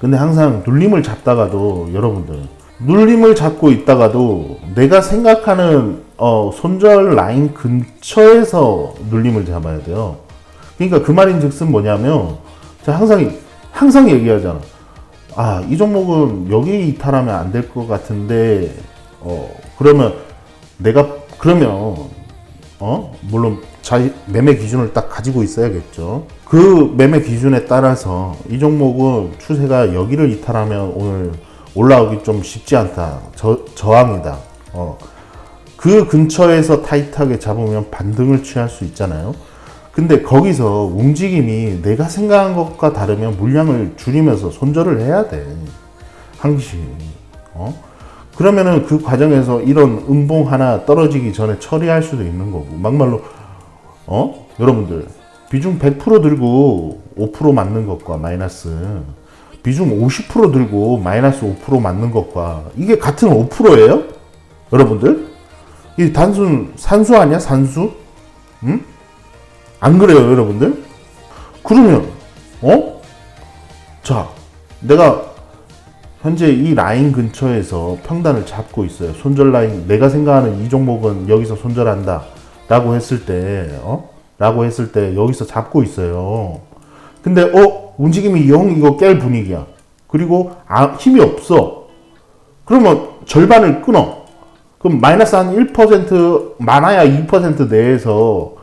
근데 항상 눌림을 잡다가도 여러분들 눌림을 잡고 있다가도 내가 생각하는 어, 손절 라인 근처에서 눌림을 잡아야 돼요. 그러니까 그 말인 즉슨 뭐냐면 제가 항상 항상 얘기하잖아. 아, 이 종목은 여기 이탈하면 안 될 것 같은데 어, 그러면 내가 그러면 어, 물론 자 매매 기준을 딱 가지고 있어야겠죠. 그 매매 기준에 따라서 이 종목은 추세가 여기를 이탈하면 오늘 올라오기 좀 쉽지 않다. 저, 저항이다. 어. 그 근처에서 타이트하게 잡으면 반등을 취할 수 있잖아요. 근데 거기서 움직임이 내가 생각한 것과 다르면 물량을 줄이면서 손절을 해야 돼. 항시. 어? 그러면은 그 과정에서 이런 음봉 하나 떨어지기 전에 처리할 수도 있는 거고. 막말로, 어? 여러분들, 비중 100% 들고 5% 맞는 것과 마이너스, 비중 50% 들고 마이너스 5% 맞는 것과, 이게 같은 5%예요? 여러분들? 이 단순 산수 아니야? 산수? 응? 안 그래요, 여러분들? 그러면, 어? 자, 내가 현재 이 라인 근처에서 평단을 잡고 있어요. 손절 라인, 내가 생각하는 이 종목은 여기서 손절한다. 라고 했을 때, 어? 라고 했을 때 여기서 잡고 있어요. 근데, 어? 움직임이 영 이거 깰 분위기야. 그리고 아, 힘이 없어. 그러면 절반을 끊어. 그럼 마이너스 한 1% 많아야 2% 내에서,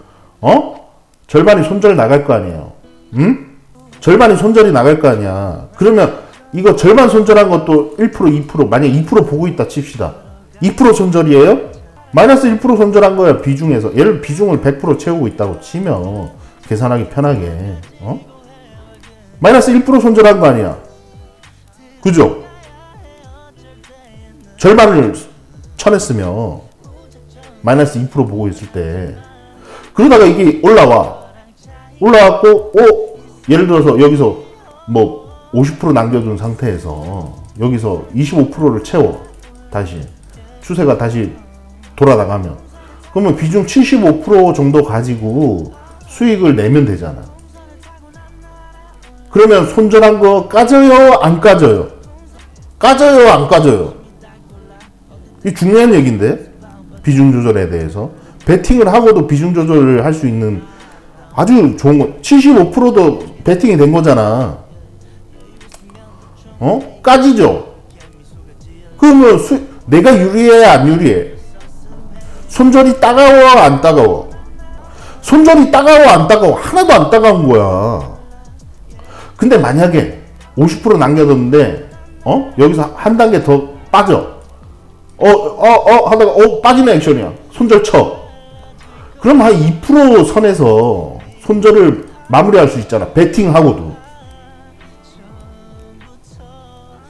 어? 절반이 손절 나갈 거 아니에요. 응? 절반이 손절이 나갈 거 아니야. 그러면 이거 절반 손절한 것도 1% 2% 만약 2% 보고 있다 칩시다. 2% 손절이에요? 마이너스 1% 손절한 거야 비중에서. 예를 비중을 100% 채우고 있다고 치면 계산하기 편하게. 어? 마이너스 1% 손절한 거 아니야. 그죠? 절반을 쳐냈으면 마이너스 2% 보고 있을 때 그러다가 이게 올라와 올라왔고 오 예를 들어서 여기서 뭐 50% 남겨둔 상태에서 여기서 25%를 채워 다시 추세가 다시 돌아나가면 그러면 비중 75% 정도 가지고 수익을 내면 되잖아. 그러면 손절한 거 까져요? 안 까져요? 까져요? 안 까져요? 이 중요한 얘기인데 비중 조절에 대해서 베팅을 하고도 비중 조절을 할 수 있는 아주 좋은 거 75%도 베팅이 된 거잖아. 어? 까지죠? 그러면 수, 내가 유리해, 안 유리해? 손절이 따가워, 안 따가워? 손절이 따가워, 안 따가워? 하나도 안 따가운 거야. 근데 만약에 50% 남겨뒀는데, 어? 여기서 한 단계 더 빠져. 어, 어, 어, 하다가, 어, 빠지는 액션이야. 손절 쳐. 그럼 한 2% 선에서 손절을 마무리할 수 있잖아. 베팅하고도.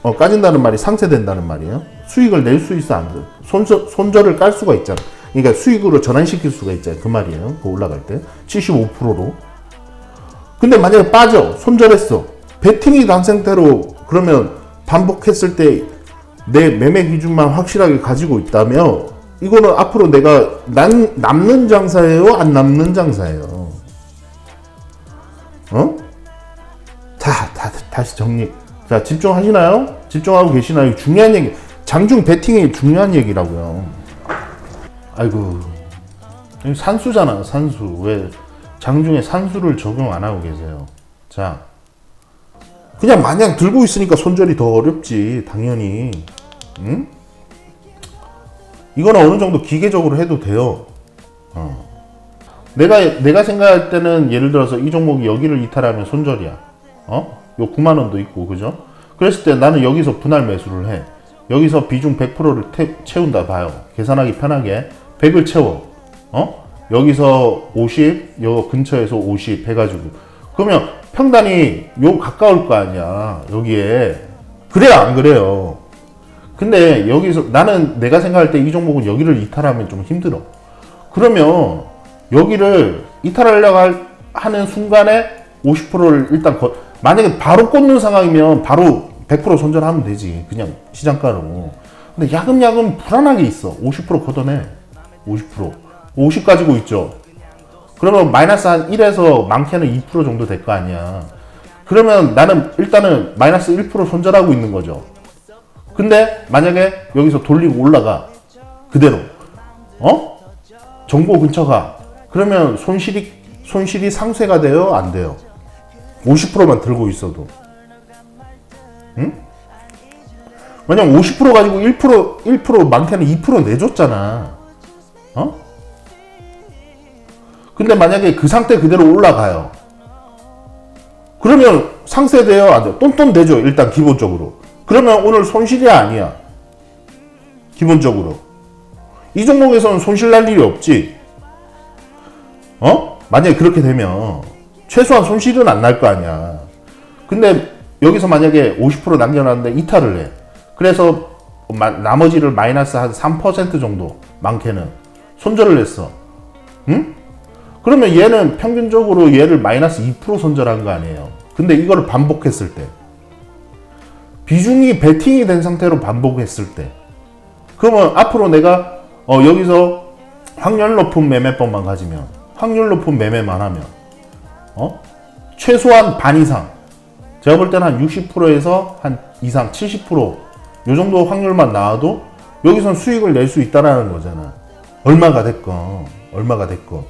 어, 까진다는 말이 상쇄된다는 말이에요. 수익을 낼 수 있어, 안 돼? 손절, 손절을 깔 수가 있잖아. 그러니까 수익으로 전환시킬 수가 있잖아요. 그 말이에요. 그 올라갈 때. 75%로. 근데 만약에 빠져. 손절했어. 베팅이 난 상태로 그러면 반복했을 때 내 매매 기준만 확실하게 가지고 있다면 이거는 앞으로 내가 난, 남는 장사예요? 안 남는 장사예요? 어? 자, 다, 다시 정리. 자, 집중하시나요? 집중하고 계시나요? 중요한 얘기. 장중 베팅이 중요한 얘기라고요. 아이고. 산수잖아, 산수. 왜 장중에 산수를 적용 안 하고 계세요? 자. 그냥 마냥 들고 있으니까 손절이 더 어렵지, 당연히. 응? 이거는 어느 정도 기계적으로 해도 돼요. 어. 내가 내가 생각할 때는 예를 들어서 이 종목이 여기를 이탈하면 손절이야. 어? 요 9만 원도 있고 그죠? 그랬을 때 나는 여기서 분할 매수를 해. 여기서 비중 100%를 태, 채운다 봐요. 계산하기 편하게 100을 채워. 어? 여기서 50, 요 근처에서 50 해가지고 그러면 평단이 요 가까울 거 아니야 여기에 그래야 안 그래요. 근데 여기서 나는 내가 생각할 때 이 종목은 여기를 이탈하면 좀 힘들어. 그러면 여기를 이탈하려고 할- 하는 순간에 50%를 일단 거, 만약에 바로 꽂는 상황이면 바로 100% 손절하면 되지. 그냥 시장가로. 근데 야금야금 불안하게 있어. 50% 걷어내. 50%. 50 가지고 있죠. 그러면 마이너스 한 1에서 많게는 2% 정도 될 거 아니야. 그러면 나는 일단은 마이너스 1% 손절하고 있는 거죠. 근데 만약에 여기서 돌리고 올라가. 그대로. 어? 정보 근처 가. 그러면 손실이 손실이 상쇄가 돼요? 안 돼요? 50%만 들고 있어도. 응? 만약 50% 가지고 1% 1% 많게는 2% 내줬잖아 어 근데 만약에 그 상태 그대로 올라가요 그러면 상쇄돼요 안 돼요 똔똔 되죠 일단 기본적으로 그러면 오늘 손실이 아니야. 기본적으로. 이 종목에서는 손실 날 일이 없지. 어? 만약에 그렇게 되면 최소한 손실은 안 날 거 아니야. 근데 여기서 만약에 50% 남겨놨는데 이탈을 해. 그래서 마- 나머지를 마이너스 한 3% 정도 많게는 손절을 했어. 응? 그러면 얘는 평균적으로 얘를 마이너스 2% 손절한 거 아니에요. 근데 이거를 반복했을 때. 비중이 베팅이 된 상태로 반복했을 때 그러면 앞으로 내가 어, 여기서 확률 높은 매매법만 가지면 확률 높은 매매만 하면 어? 최소한 반 이상 제가 볼 때는 한 60%에서 한 이상 70%요 정도 확률만 나와도 여기선 수익을 낼 수 있다라는 거잖아 얼마가 됐건 얼마가 됐건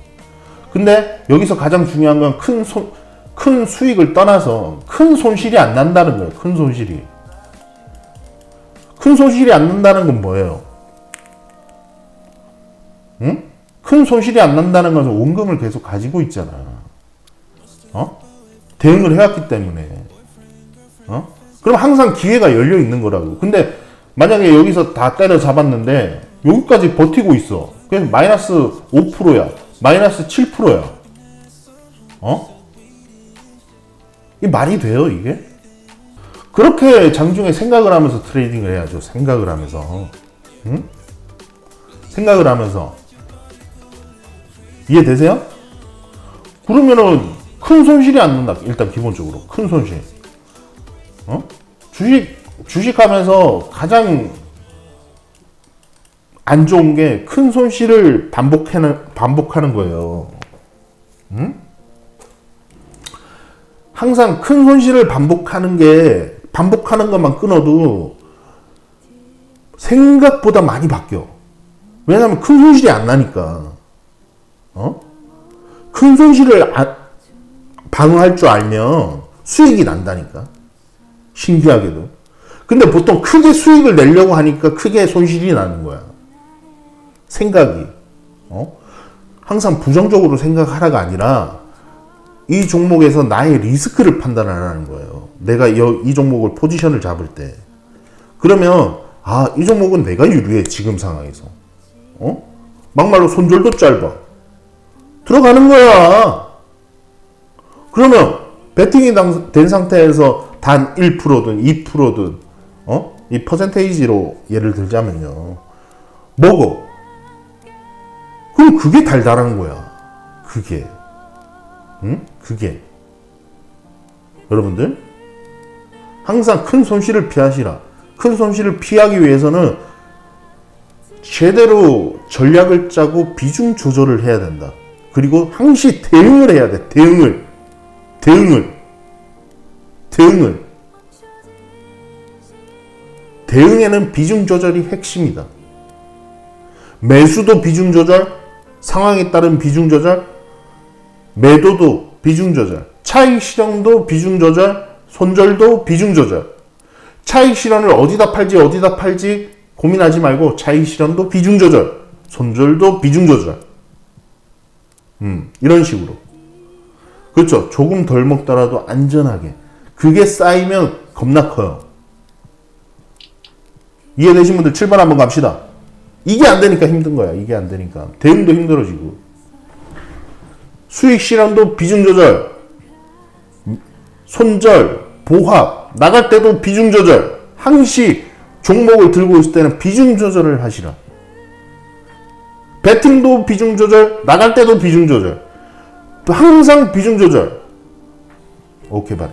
근데 여기서 가장 중요한 건 큰 손, 큰 수익을 떠나서 큰 손실이 안 난다는 거예요 큰 손실이 큰 손실이 안 난다는 건 뭐예요? 응? 큰 손실이 안 난다는 것은 원금을 계속 가지고 있잖아. 어? 대응을 해왔기 때문에. 어? 그럼 항상 기회가 열려 있는 거라고. 근데 만약에 여기서 다 때려 잡았는데 여기까지 버티고 있어. 그래서 마이너스 5%야. 마이너스 7%야. 어? 이 말이 돼요, 이게? 그렇게 장중에 생각을 하면서 트레이딩을 해야죠. 생각을 하면서. 응? 생각을 하면서. 이해되세요? 그러면은 큰 손실이 안 난다. 일단 기본적으로. 큰 손실. 어? 주식, 주식하면서 가장 안 좋은 게 큰 손실을 반복하는, 반복하는 거예요. 응? 항상 큰 손실을 반복하는 게 반복하는 것만 끊어도 생각보다 많이 바뀌어. 왜냐하면 큰 손실이 안 나니까. 어? 큰 손실을 아- 방어할 줄 알면 수익이 난다니까. 신기하게도. 근데 보통 크게 수익을 내려고 하니까 크게 손실이 나는 거야. 생각이. 어? 항상 부정적으로 생각하라가 아니라 이 종목에서 나의 리스크를 판단하라는 거예요. 내가 여- 이 종목을 포지션을 잡을 때. 그러면, 아, 이 종목은 내가 유리해, 지금 상황에서. 어? 막말로 손절도 짧아. 들어가는 거야. 그러면, 베팅이 당- 된 상태에서 단 1%든 2%든, 어? 이 퍼센테이지로 예를 들자면요. 먹어. 그럼 그게 달달한 거야. 그게. 응? 그게. 여러분들, 항상 큰 손실을 피하시라. 큰 손실을 피하기 위해서는 제대로 전략을 짜고 비중 조절을 해야 된다. 그리고 항시 대응을 해야 돼. 대응을. 대응을. 대응을. 대응에는 비중 조절이 핵심이다. 매수도 비중 조절, 상황에 따른 비중 조절, 매도도 비중 조절, 차익 실현도 비중 조절, 손절도 비중 조절. 차익 실현을 어디다 팔지 어디다 팔지 고민하지 말고 차익 실현도 비중 조절, 손절도 비중 조절. 음, 이런 식으로. 그렇죠. 조금 덜 먹더라도 안전하게. 그게 쌓이면 겁나 커요. 이해되신 분들 7번 한번 갑시다. 이게 안 되니까 힘든 거야. 이게 안 되니까. 대응도 힘들어지고. 수익 실현도 비중 조절, 손절, 보합, 나갈 때도 비중 조절, 항시 종목을 들고 있을 때는 비중 조절을 하시라. 배팅도 비중 조절, 나갈 때도 비중 조절. 또 항상 비중 조절. 오케이, 바리.